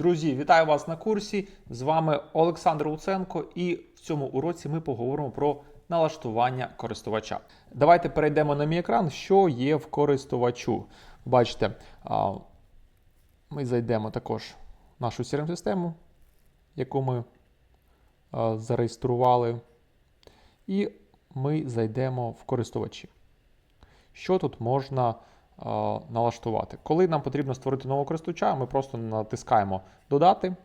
Друзі, вітаю вас на курсі. З вами Олександр Луценко, і в цьому уроці ми поговоримо про налаштування користувача. Давайте перейдемо на мій екран, що є в користувачу. Бачите, ми зайдемо також в нашу crm систему яку ми зареєстрували, і ми зайдемо в користувачі. Що тут можна налаштувати? Коли нам потрібно створити нового користувача, ми просто натискаємо Додати.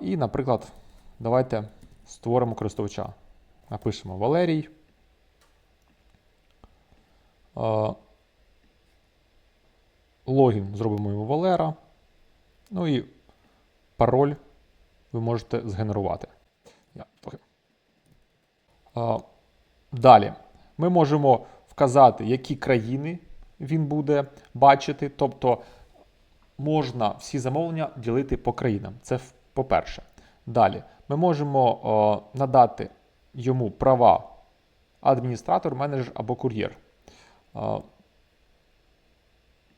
І, наприклад, давайте створимо користувача. Напишемо Валерій. Логін зробимо йому Валера. Ну і пароль ви можете згенерувати. Далі ми можемо вказати, які країни він буде бачити. Тобто можна всі замовлення ділити по країнам. Це по-перше. Далі ми можемо о, надати йому права адміністратор, менеджер або кур'єр.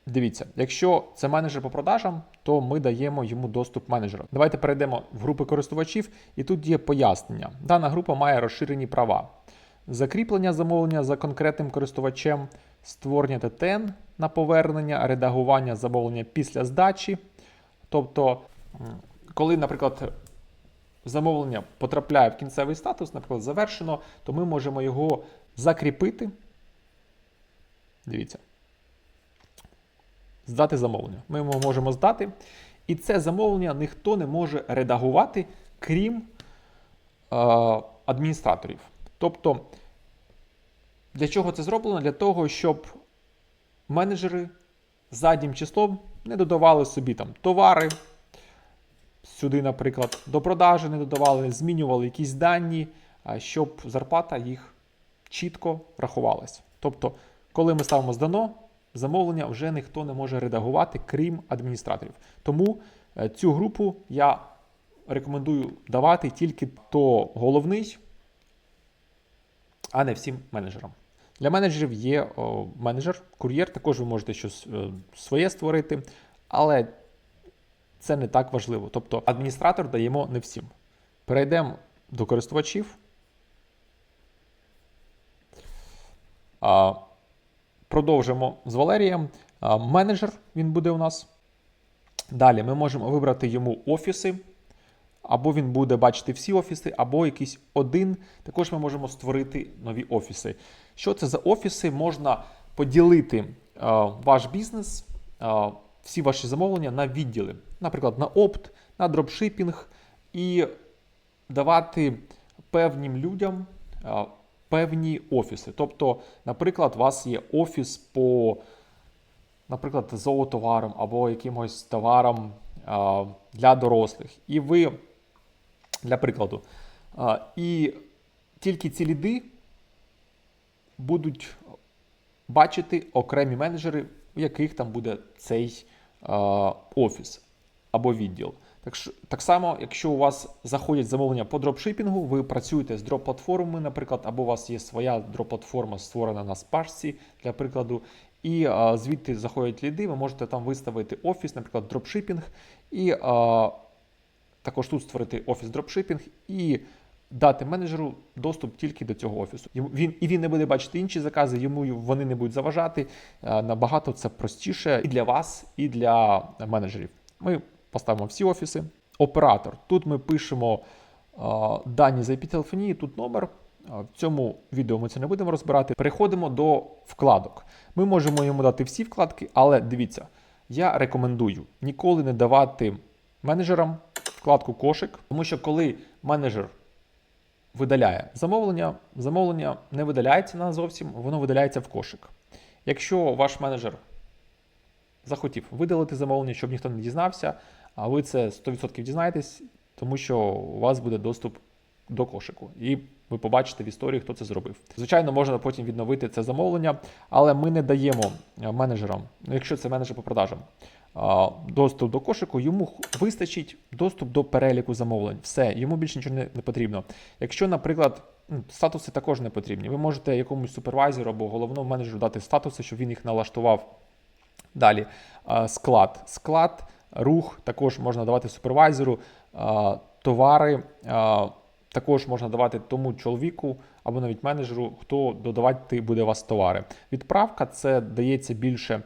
Дивіться, якщо це менеджер по продажам, то ми даємо йому доступ менеджера. Давайте перейдемо в групи користувачів, і тут є пояснення. Дана група має розширені права. Закріплення замовлення за конкретним користувачем, створення ТТН на повернення, редагування замовлення після здачі. Тобто, коли, наприклад, замовлення потрапляє в кінцевий статус, наприклад, завершено, то ми можемо його закріпити. Дивіться. Здати замовлення. Ми його можемо здати. І це замовлення ніхто не може редагувати, крім е, адміністраторів. Тобто, для чого це зроблено? Для того, щоб менеджери заднім числом не додавали собі там товари. Сюди, наприклад, до продажі не додавали, змінювали якісь дані, щоб зарплата їх чітко рахувалась. Тобто, коли ми ставимо здано, замовлення вже ніхто не може редагувати, крім адміністраторів. Тому е, цю групу я рекомендую давати тільки то головний, а не всім менеджерам. Для менеджерів є о, менеджер, кур'єр, також ви можете щось е, своє створити, але це не так важливо. Тобто адміністратор даємо не всім. Перейдемо до користувачів. А, Продовжимо з Валерієм. А, Менеджер він буде у нас. Далі ми можемо вибрати йому офіси, або він буде бачити всі офіси, або якийсь один. Також ми можемо створити нові офіси. Що це за офіси? Можна поділити е, ваш бізнес, е, всі ваші замовлення на відділи, наприклад, на опт, на дропшипінг, і давати певним людям е, певні офіси. Тобто, наприклад, у вас є офіс по, наприклад, зоотоварам або якимось товарам е, для дорослих. І ви, для прикладу, і тільки ці ліди будуть бачити окремі менеджери, у яких там буде цей офіс або відділ. Так, що, так само, якщо у вас заходять замовлення по дропшипінгу, ви працюєте з дроп-платформами, наприклад, або у вас є своя дроп-платформа, створена на спашці, для прикладу, і е, звідти заходять ліди, ви можете там виставити офіс, наприклад, дропшипінг, і е, також тут створити офіс дропшипінг і дати менеджеру доступ тільки до цього офісу. Він, і він не буде бачити інші закази, йому вони не будуть заважати. Е, Набагато це простіше і для вас, і для менеджерів. Ми поставимо всі офіси. Оператор. Тут ми пишемо е, дані за IP-телефонії, тут номер. Е, В цьому відео ми це не будемо розбирати. Переходимо до вкладок. Ми можемо йому дати всі вкладки, але дивіться, я рекомендую ніколи не давати менеджерам вкладку кошик, тому що коли менеджер видаляє замовлення, замовлення не видаляється назовсім, воно видаляється в кошик. Якщо ваш менеджер захотів видалити замовлення, щоб ніхто не дізнався, а ви це 100% дізнаєтесь, тому що у вас буде доступ до кошику. І ви побачите в історії, хто це зробив. Звичайно, можна потім відновити це замовлення, але ми не даємо е, менеджерам, ну, якщо це менеджер по продажам, доступ до кошику, йому вистачить доступ до переліку замовлень. Все, йому більше нічого не, потрібно. Якщо, наприклад, ну, статуси також не потрібні, ви можете якомусь супервайзеру або головному менеджеру дати статуси, щоб він їх налаштував. Далі, склад. Склад рух також можна давати супервайзеру, товари також можна давати тому чоловіку або навіть менеджеру, хто додавати буде у вас товари. Відправка це дається більше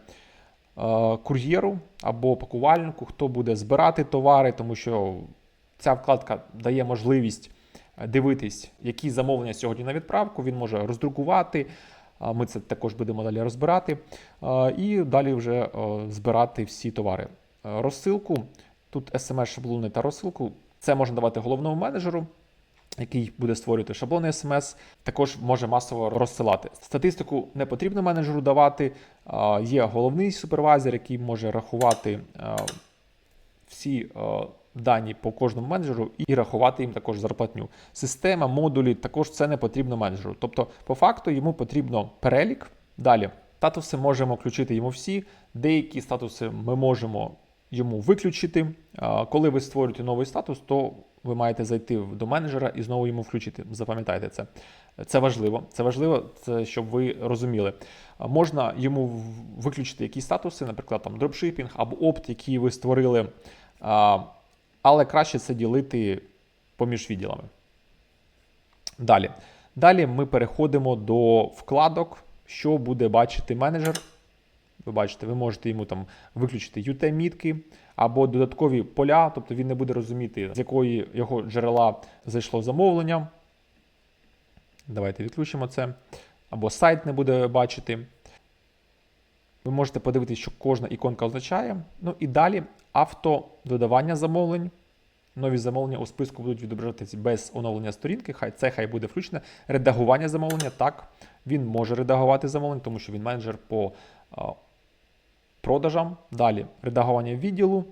кур'єру або пакувальнику, хто буде збирати товари, тому що ця вкладка дає можливість е, дивитись, які замовлення сьогодні на відправку. Він може роздрукувати. Ми це також будемо далі розбирати. е, І далі вже е, збирати всі товари. Е, Розсилку, тут смс-шаблони та розсилку. Це можна давати головному менеджеру, який буде створювати шаблони смс, також може масово розсилати. Статистику не потрібно менеджеру давати. Є головний супервайзер, який може рахувати всі дані по кожному менеджеру і рахувати їм також зарплатню. Система, модулі також це не потрібно менеджеру. Тобто, по факту, йому потрібно перелік. Далі статуси можемо включити йому всі. Деякі статуси ми можемо йому виключити. Коли ви створюєте новий статус, то ви маєте зайти до менеджера і знову йому включити. Запам'ятайте це. Це важливо. Це важливо, це щоб ви розуміли. Можна йому виключити якісь статуси, наприклад, там дропшипінг або опт, які ви створили. Але краще це ділити поміж відділами. Далі. Далі ми переходимо до вкладок, що буде бачити менеджер. Ви бачите, ви можете йому там виключити UT-мітки або додаткові поля, тобто він не буде розуміти, з якої його джерела зайшло замовлення. Давайте відключимо це. Або сайт не буде бачити. Ви можете подивитися, що кожна іконка означає. Ну і далі автододавання замовлень. Нові замовлення у списку будуть відображатися без оновлення сторінки. Хай це хай буде включено. Редагування замовлення. Так, він може редагувати замовлення, тому що він менеджер по а, продажам. Далі редагування відділу.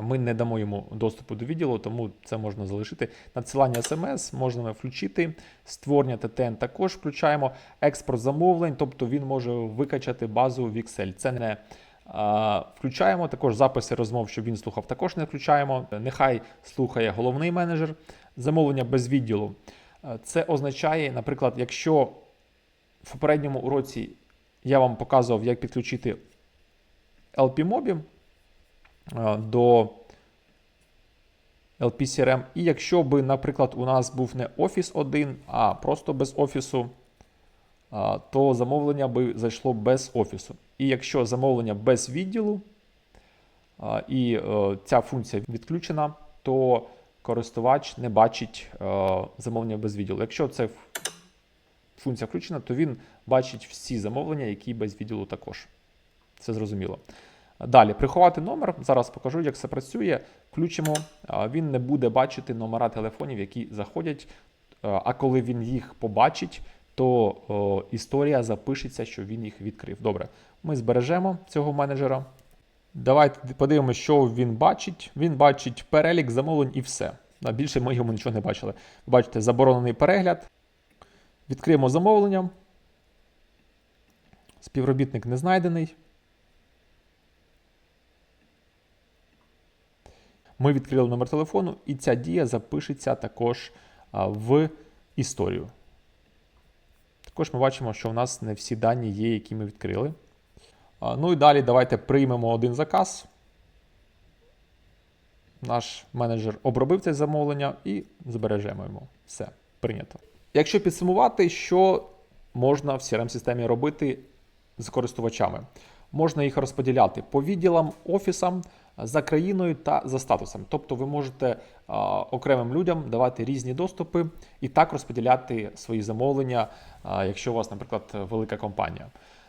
Ми не дамо йому доступу до відділу, тому це можна залишити. Надсилання смс можна включити. Створення ТТН також включаємо. Експорт замовлень, тобто він може викачати базу в Excel. Це не а, включаємо. Також записи розмов, щоб він слухав, також не включаємо. Нехай слухає головний менеджер. Замовлення без відділу. Це означає, наприклад, якщо в попередньому уроці я вам показував, як підключити LP-мобі е, до LP-CRM. І якщо би, наприклад, у нас був не Office 1, а просто без офісу, то замовлення би зайшло без офісу. І якщо замовлення без відділу, і е, ця функція відключена, то користувач не бачить е, замовлення без відділу. Якщо ф- функція включена, то він бачить всі замовлення, які без відділу також. Це зрозуміло. Далі, приховати номер. Зараз покажу, як це працює. Включимо. Він не буде бачити номера телефонів, які заходять. а, коли він їх побачить, то історія запишеться, що він їх відкрив. Добре, ми збережемо цього менеджера. Давайте подивимося, що він бачить. Він бачить перелік замовлень і все. А Більше ми йому нічого не бачили. Бачите, заборонений перегляд. Відкриємо замовлення. Співробітник не знайдений. Ми відкрили номер телефону, і ця дія запишеться також в історію. Також ми бачимо, що в нас не всі дані є, які ми відкрили. Ну і далі давайте приймемо один заказ. Наш менеджер обробив це замовлення і збережемо йому. Все, прийнято. Якщо підсумувати, що можна в CRM-системі робити з користувачами? Можна їх розподіляти по відділам, офісам, за країною та за статусом. Тобто ви можете окремим людям давати різні доступи і так розподіляти свої замовлення, якщо у вас, наприклад, велика компанія.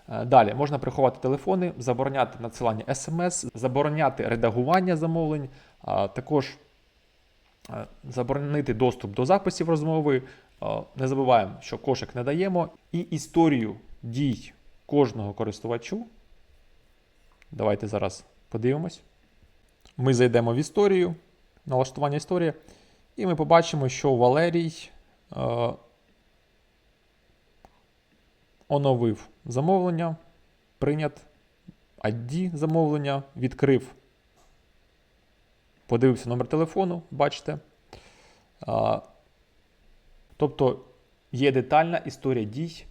Е, Далі можна приховати телефони, забороняти надсилання смс, забороняти редагування замовлень, також е, заборонити доступ до записів розмови. Е, Не забуваємо, що кошик не даємо, і історію дій кожного користувачу. Давайте зараз подивимось. Ми зайдемо в історію, налаштування історії, і ми побачимо, що Валерій е, оновив замовлення, прийнят ID замовлення, відкрив, подивився номер телефону, бачите. Е, тобто є детальна історія дій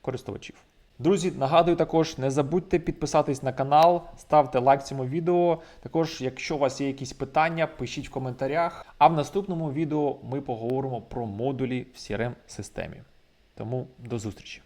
користувачів. Друзі, нагадую також, не забудьте підписатись на канал, ставте лайк цьому відео. Також, якщо у вас є якісь питання, пишіть в коментарях. А в наступному відео ми поговоримо про модулі в crm системі Тому до зустрічі!